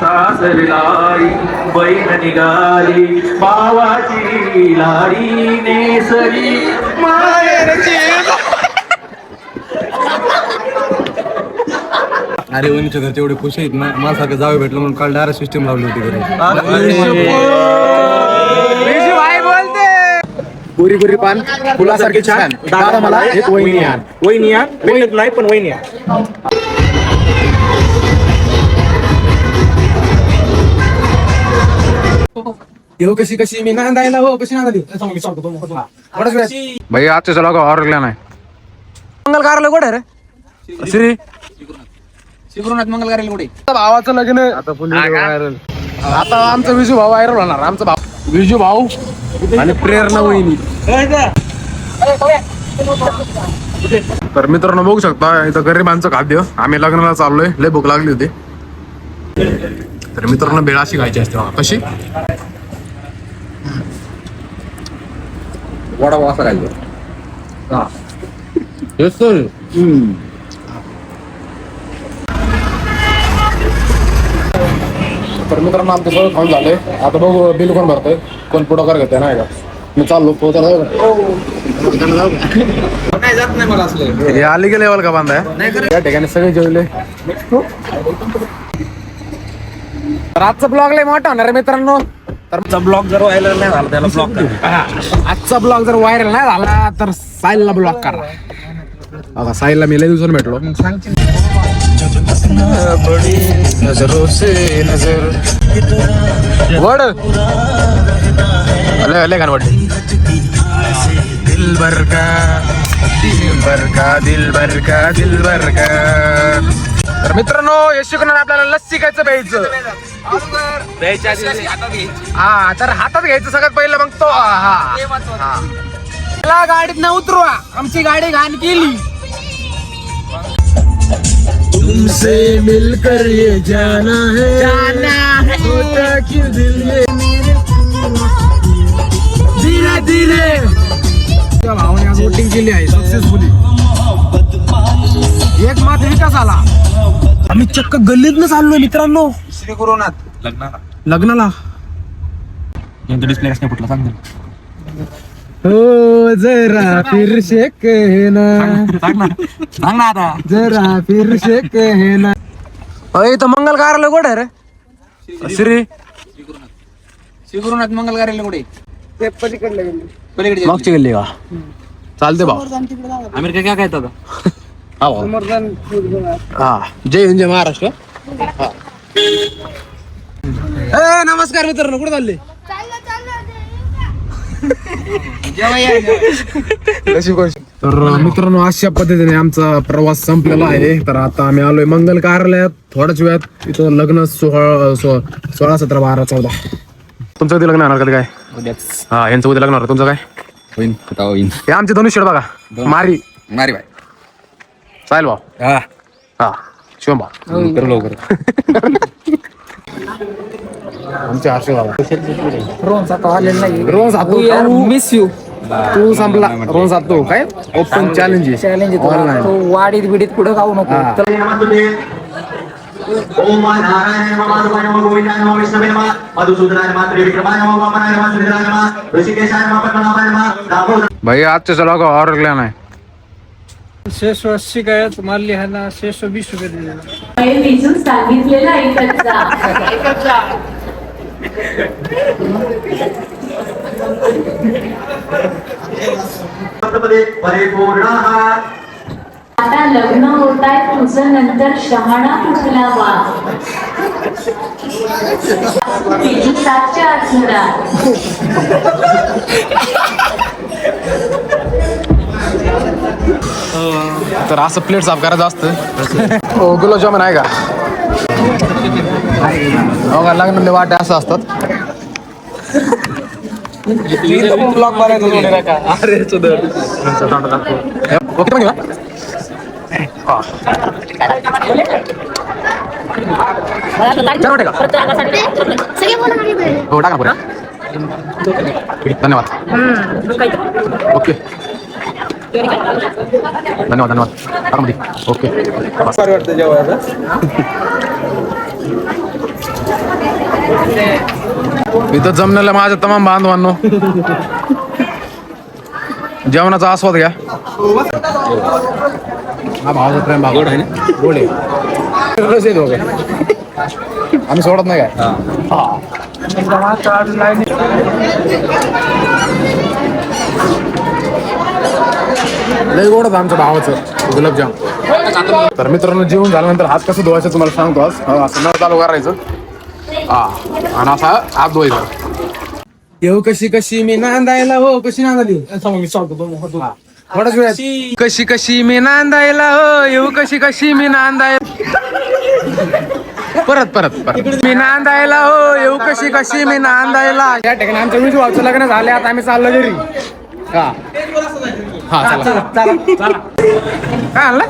सासरलाई बैल निघाली भावाची लाडी नेसरी माहेरची. अरे वहिनीच्या घरचे एवढे खुश आहेत ना माझ्यासारखं जावं भेटलं म्हणून काल डायरेक्ट सिस्टम लावली होती घरी. पुरी पुरी पान. फुलासारखे छान. दादा मला एक वहिनी आण. वहिनी आण. वहिनीत नाही पण वहिनी आण. येऊ कशी कशी? मी नांदायला हो कशी नांदायला? सांग मी सांगतो तुम्हाला. थोडाच वेळ. भाई आजच्या चला का ऑर्डर केला नाही. मंगल कार्यालय कुठे रे? श्री शिकरुनाथ मंगल कार्यालय कुठे? भावाचं लग्न आता व्हायरल आता आमचा विजू भाऊ व्हायरल होणार आमचा भाऊ. विजू भाऊ? आणि प्रेरणा वहिनी. तर मित्रांनो बघू शकता इथं गरिबांचं खाद्य. आम्ही लग्नाला चाललोय. लय भूक लागली होती. तर मित्रांनो भेळ अशी खायची असते बघा. कशी? वडा वासा घालतो तर मित्रांनो आमचं सगळं खाऊन झालंय. आता बघू बिल कोण भरतोय? कोण पुढाकार घेते नाही का? मी चाललो का? नाही जात नाही मला असलं. हे आली गेले लेवल का बांधाय या ठिकाणी सगळे जेवले. तर आजचा ब्लॉग लय मोठा होणार आहे मित्रांनो. तर ब्लॉग जर व्हायरल नाही झाला त्याला ब्लॉक करा. आजचा ब्लॉग जर व्हायरल नाही झाला तर साहिलला ब्लॉक करा. बघा साहिलला मी लय दिवसांनी भेटलो. वड अले अले गाणं वड। दिल भर का दिल भर का दिल भर का दिल भर का तर मित्रांनो यश आपल्याला लस्सी खायचं प्यायचं. हा तर हातात घ्यायचं सगळ्यात पहिलं मग तो हा. हा. गाडीत न उतरवा. आमची गाडी घाण केली. तुमसे मिलकर ये जाना है। जाना है। होता क्यों दिल ये? धीरे धीरे। त्या भावाने आज वोटिंग केली आहे सक्सेसफुली एक मात विकास आला. आम्ही चक्क गल्लीतनं चाललोय मित्रांनो. श्री गुरुनाथ लग्नाला. लग्नाला डिस्प्ले कसं फुटला सांग हो जरा फिर से कहना सांग ना. सांग ना आता. जरा फिर से कहना अय तो मंगल कार्यालय कुठे रे? श्री. श्री गुरुनाथ मंगल कार्यालय कुठे? ते पलीकडले पलीकडे मागची गल्ली का? चालते भाऊ. अमेरिका काय काय होतं हा भाऊ. हा. जय हिंद जय महाराष्ट्र. हा. ए, नमस्कार मित्रांनो कुठे चालले? तर मित्रांनो अशा पद्धतीने आमचा प्रवास संपलेला आहे. तर आता आम्ही आलोय मंगल कार्यालयात. थोड्याच वेळात इथं लग्न सोहळा सो- सोळा सतरा बारा चौदा. तुमचं कधी लग्न होणार कधी काय? हा यांचं उद्या लग्न होणार. तुमचं काय? होईन होईन. हे आमचे धनुष्य बघा. मारी. मारी बाय. चालेल भाऊ. हा. हा शिवम भाऊ. कर लवकर आमचे हर्ष बाबा रोज जातो मिस यू तू संपला रोज जातो काय ओपन चॅलेंज चॅलेंज तो वाडीत बिडीत कुठं खाऊ नको ओम नारायण नमः माधवाय नमः गोविंदाय नमः विष्णवे नमः मधुसूदनाय नमः त्रिविक्रमाय नमः वामनाय नमः सुरेंद्राय नमः ऋषिकेशाय नमः पद्मनाभाय नमः दामोदर भाई आजच्या चला का ऑर्डर केला नाही. शेष अस्सी काय? तुम्हाला लिहायला शेष वीस रुपये दिले. हे सांगितलेला जा. आता लग्न होत आहे तुझं नंतर शहाणा कुठला वा? तुझी सातच्या आठवडा तर असं प्लेट साफ करायचं असतं हो गुलाबजामुन आहे का? हो का लग्नातले वाटे असं असतात ब्लॉक मारायचा अरे ओके पण घेऊ हा. चार वाटे का हो टाका पुढे धन्यवाद ओके धन्यवाद धन्यवाद आरामध्ये ओके इथं जमण्याला माझ्या तमाम बांधवांनो. जेवणाचा आस्वाद घ्या. हा भावाचा प्रेम भाग आहे ना आम्ही सोडत नाही काय? लय गोडच आमच्या भावाचं गुलाबजाम. तर मित्रांनो जेवण झाल्यानंतर हात कसं धुवायचं तुम्हाला सांगतो आज. हो, असं न चालू करायचं. हा. आणि असा हात धुवायचा. येऊ कशी कशी मी नांदायला हो कशी नांदाली? थोडाच वेळ कशी? कशी मी नांदायला हो येऊ कशी कशी मी नांदायला परत परत परत. मी नांदायला हो येऊ कशी कशी मी नांदायला या ठिकाणी आमच्या भाऊचं लग्न झाले आता आम्ही चाललो घरी. हा. हा चला. काय आणलं?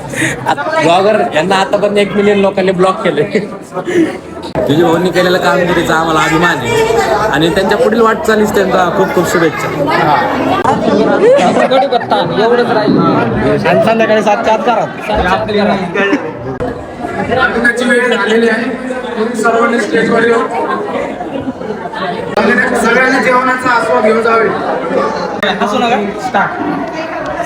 ब्लॉगर यांना आतापर्यंत एक मिलियन लोकांनी ब्लॉक केले. तुझ्या भाऊंनी केलेल्या कामगिरीचा आम्हाला अभिमान आहे. आणि त्यांच्या पुढील वाटचालीस त्यांचा खूप खूप शुभेच्छा. एवढंच राहील संध्याकाळी सातच्या आत करा. लग्नाची वेळ झालेली आहे. तुम्ही सर्वांनी स्टेजवर येऊ सगळ्यांनी जेवणाचा आस्वाद घेऊन जावे.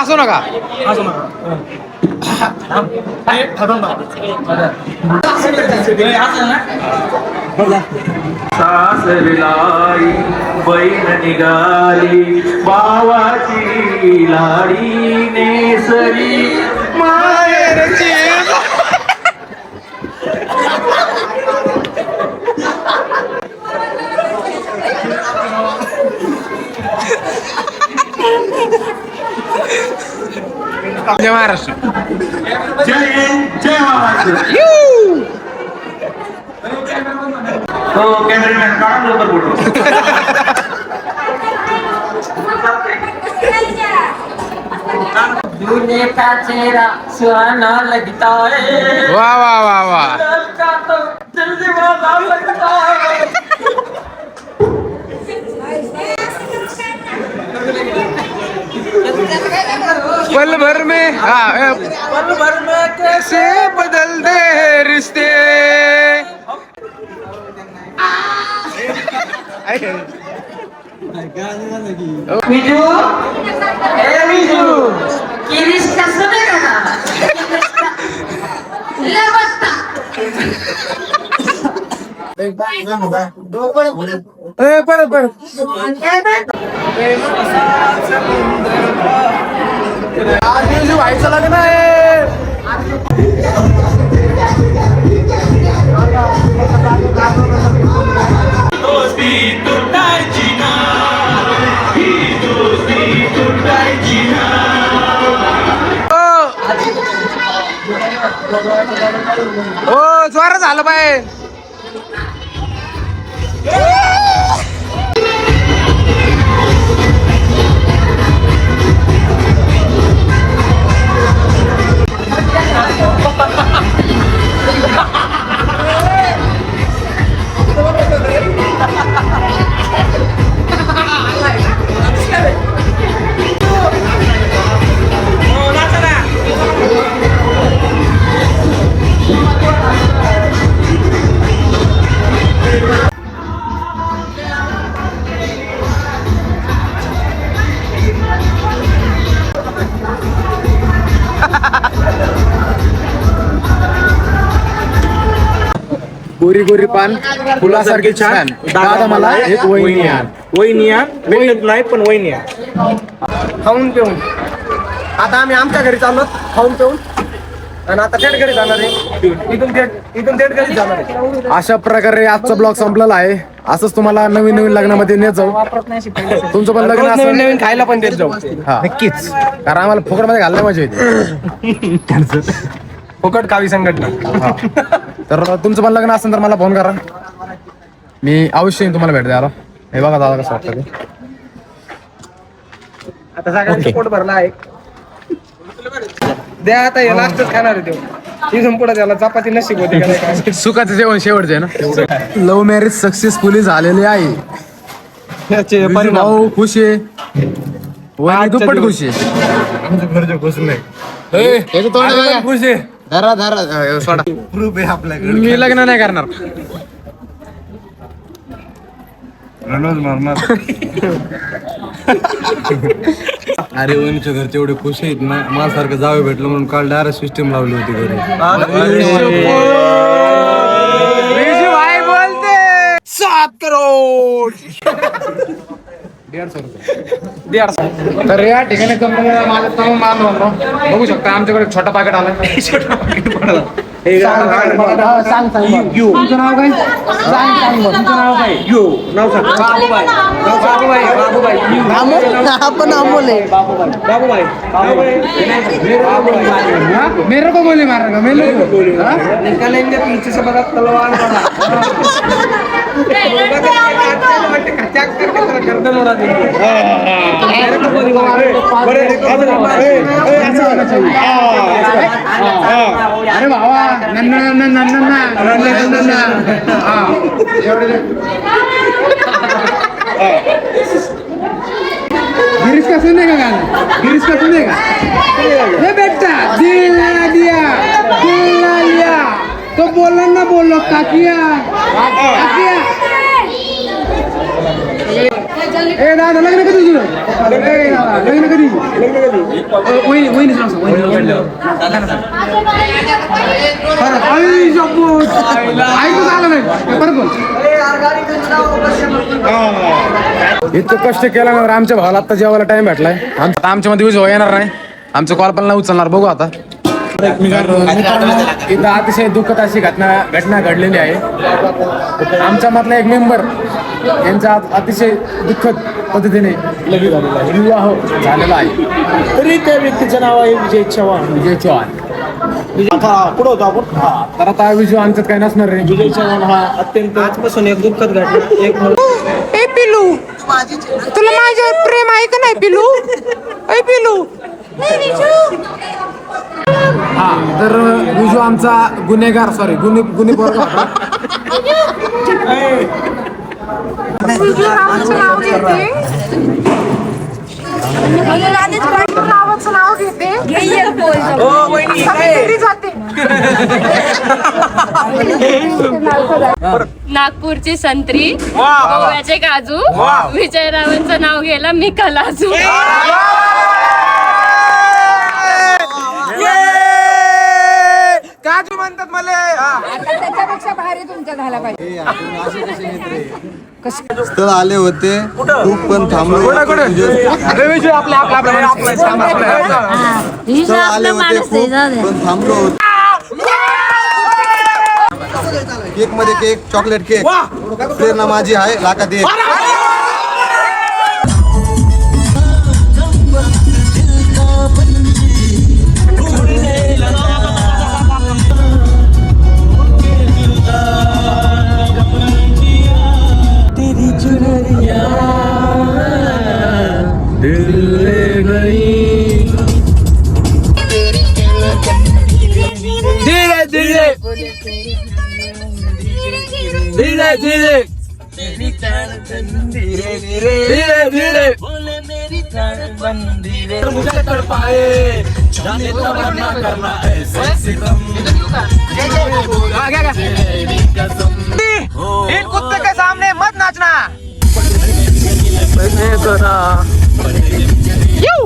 असो नका असो नका. सासरलाई बैन निघाली बावाची लाडी नेसरी मायरची जय महाराष्ट्र जय हिंद, जय महाराष्ट्र हो कॅमेरामॅन काढा लवकर फोटो दुनिया का चेहरा सुहाना लगता है वा वा वा वा दिल का तो दिल दीवाना लगता है पल भर में हाँ पल भर में कैसे बदलते हैं रिश्ते? मिजू? ए मिजू किरीस कसं नाही का ए, परत परत आज दिवशी व्हायचं लग्न आहे दोस्ती तुटायची ना ही दोस्ती तुटायची ना हो जोर झालं गोरी गोरी पान फुलासारखी छान. दादा मला एक वहिनी आण. वहिनी भेटत नाही पण वहिनी खाऊन पिऊन. आता आम्ही आमच्या घरी चाललो. खाऊन पिऊन. आणि आता थेट घरी जाणार आहे. इथून थेट इथून थेट घरी जाणार आहे. अशा प्रकारे आजचा ब्लॉग संपलेला आहे. असंच तुम्हाला नवीन नवीन लग्नामध्ये नेत जाऊ. तुमचं पण लग्न नवीन नवीन खायला पण देत जाऊ. नक्कीच. कारण आम्हाला फुकटमध्ये घालण्या मजा येते. फुकट कावी संघटना. तर तुमचं पण लग्न असेल तर मला फोन करा. मी अवश्य येईन तुम्हाला भेट द्यायला. हे बघा दादा कसं वाटतं ते. आता सगळ्यांचं पोट भरला आहे. द्या आता हे लास्टच खाणार आहे ते. इथून पुढे त्याला चपाती नशीब होती का नाही? काय सुखाचं जेवण शेवटचे ना? लव्ह मॅरेज सक्सेसफुली झालेली आहे. याचे विजू परिणाम. भाऊ खुश आहे. वहिनी दुप्पट खुश आहे. खुश आहे. धरा धरा सोडा. प्रूफ आहे आपल्याकडे. मी लग्न नाही करणार. अरे वहिनीच्या घरचे एवढे खुश आहेत ना माझ्यासारखं जावे भेटलं म्हणून काल डायरेक्ट सिस्टीम लावली होती घरी. भाई बोलते. सात करोड. तर या ठिकाणी कंपनीला माझा तमाम माल म्हणतो बघू शकता आमच्याकडे एक छोटा पाकिट आला छोटा पाकिट पडला. सांग सांग तुमचं नाव काय? सांग सांग. तुमचं नाव काय? यू. नाव सांग. बाबूबाई. बाबूबाई. बाबूबाई आपण अमोल आहे बाबूबाई हाँ? मेरे को बोले मार का मेरे को बोले हाँ? निकालेंगे पीछे से बड़ा तलवार बड़ा खचाक करके तेरा गर्दन उड़ा देंगे मेरे को बोली बड़े अरे भावा नन्ना नन्ना नन्ना नन्ना नन्ना हा एवढे गिरीश का सुनेगा गाना गिरीश का सुनेगा ये बेटा दिल ना दिया दिल ना लिया तो बोलो ना बोलो काकिया काकिया ए दादा लग्न कधी तुझं लग्न कधी? वहिनी वहिनी सांग ऐकूच आलं नाही. परत बोल. इतकं कष्ट केल्यानंतर आमच्या भावाला आता जेवायला टाइम भेटलाय. आमचा आमच्या मध्ये विजय येणार नाही. आमचं कॉल पण नाही उचलणार. बघू आता. इथं अतिशय दुःखद अशी घटना घटना घडलेली आहे. आमच्या मधला एक मेंबर यांचा आज अतिशय दुःखद पद्धतीने लग्न झालेला आहे. विवाह झालेला आहे. तरी त्या व्यक्तीचं नाव आहे विजय चव्हाण. विजय चव्हाण. पुढे होतो आपण. हा तर आता विजय आमच्यात काही नसणार रे. विजय चव्हाण हा अत्यंत आजपासून एक दुःखद घटना एक ए पिलू. तुला माझ्यावर प्रेम आहे का नाही पिलू? ए पिलू. हा तर विजू आमचा गुन्हेगार सॉरी गुन्हे गुन्हे पोरगा होता तुझ्या नावाचं नाव घेते नावाचं नाव घेते घरी जाते नागपूरची संत्री गोव्याचे काजू विजयरावांचं नाव घ्यायला मी कलाजू काजू म्हणतात मला. त्याच्यापेक्षा भारी तुमचा झाला पाहिजे. स्थळ आले होते. खूप पण थांबलो. स्थळ आले होते खूप पण थांबलो होतो. केकमध्ये केक चॉकलेट केक. प्रेरणा माझी आहे लाखात एक मंदिर मुझे कर पाए जाने तो मरना करना ऐसे सितम इन कुत्ते के सामने मत नाचना मैंने सुना यू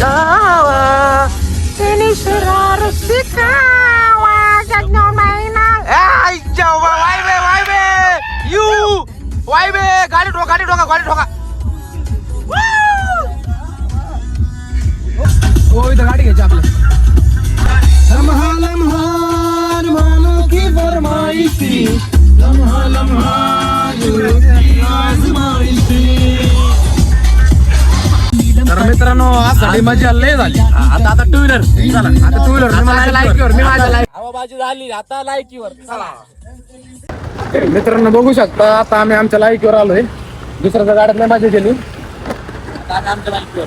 Gawa, sinisira rusikawa, gag no maina. Ay, jawa, why be, why be? You, why be? Gaadi dhoka, gaadi dhoka, gaadi dhoka. इथं गाडी घ्यायची आपल्या लम्हा लम्हा मानो की फरमाईशी. लम्हा लम्हा मित्रांनो आज लय झाली. आता आता टू व्हीलर आता टू व्हीलर मी माझ्या मी माझ्या झाली आता चला. मित्रांनो बघू शकता आता आम्ही आमच्या लायकीवर आलोय. दुसऱ्याच्या गाड्यात नाही माझी गेली आता आमच्या लायकीवर.